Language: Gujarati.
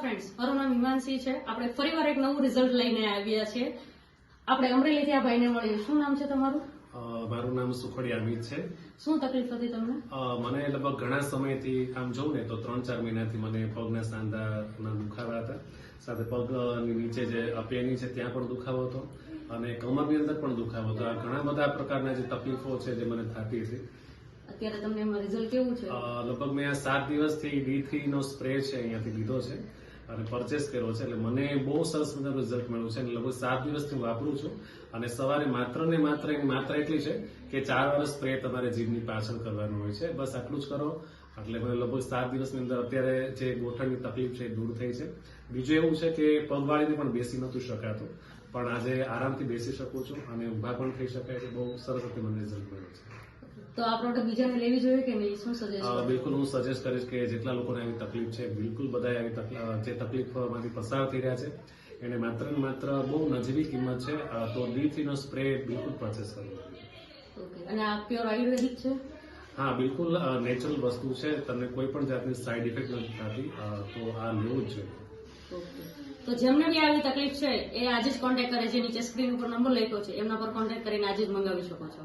ફ્રેન્ડ્સ મારું નામ હિમાંશી છે. આપણે ફરીવાર એક નવું રિઝલ્ટ લઈને આવ્યા છે આપણે અમરેલીથી આ ભાઈને મળીએ શું નામ છે તમારું? મારું નામ સુખડિયા અમિત છે. શું તકલીફ હતી તમને? મને લગભગ ઘણા સમયથી આમ જોઉં ને તો ત્રણ ચાર મહિનાથી મને પગના સાંધાના દુખાવા હતા. સાથે પગની નીચે જે પેની છે ત્યાં પણ દુખાવો હતો. અને કમરની અંદર પણ દુખાવો હતો. આ ઘણા બધા પ્રકારના જે તકલીફો છે જે મને થતી હતી. અત્યારે તમને એમાં રિઝલ્ટ કેવું છે? લગભગ મેં આ સાત દિવસથી ડી થ્રી નો સ્પ્રે છે અહીંયાથી લીધો છે. અને પરચેસ કર્યો છે. એટલે મને બહુ સરસ મજાનું રિઝલ્ટ મળ્યું છે. અને લગભગ સાત દિવસથી હું વાપરું છું. અને સવારે માત્ર ને માત્ર એની માત્ર એટલી છે કે ચાર વર્ષ સ્પ્રે તમારે જીભની પાછળ કરવાનું હોય છે. બસ આટલું જ કરો. એટલે મને લગભગ સાત દિવસની અંદર અત્યારે જે ગોઠણની તકલીફ છે એ દૂર થઈ છે. બીજું એવું છે કે પગવાળીને પણ બેસી નહોતું શકાતું. પણ આજે આરામથી બેસી શકું છું અને ઊભા પણ થઈ શકાય છે. બહુ સરસ રીતે મને રિઝલ્ટ મળ્યું છે. તો આ પ્રોડક્ટ બીજાને લેવી જોઈએ કે નહીં? શું સજેસ્ટ બિલકુલ હું સજેસ્ટ કરીશ કે જેટલા લોકોને આવી તકલીફ છે બિલકુલ બધા આવી તકલીફ જે તકલીફમાંથી પસાર થઈ રહ્યા છે એને માત્ર ને માત્ર બહુ નજીવી કિંમત છે તો ડી નો સ્પ્રે બિલકુલ પરચેસ કરવો ઓકે અને આ પ્યોર આયુર્વેદિક છે? હા બિલકુલ નેચરલ વસ્તુ છે તમને કોઈ પણ જાતની સાઈડ ઇફેક્ટ નથી થતી તો આ લેવું જ જોઈએ. તો જેમને બી આવી તકલીફ છે એ આજે જ કોન્ટેક્ટ કરે છે નીચે સ્ક્રીન ઉપર નંબર લખ્યો છે એમના પર કોન્ટેક્ટ કરીને આજે જ મંગાવી શકો છો.